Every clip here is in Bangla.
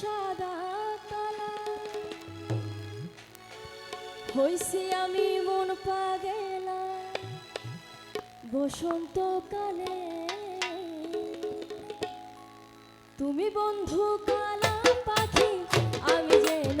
সাদা তালা হইছি আমি মন পাগেলা। বসন্তকালে তুমি বন্ধু কালা পাখি আমি যেন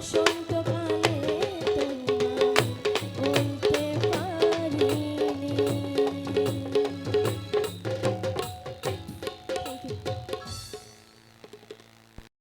show you.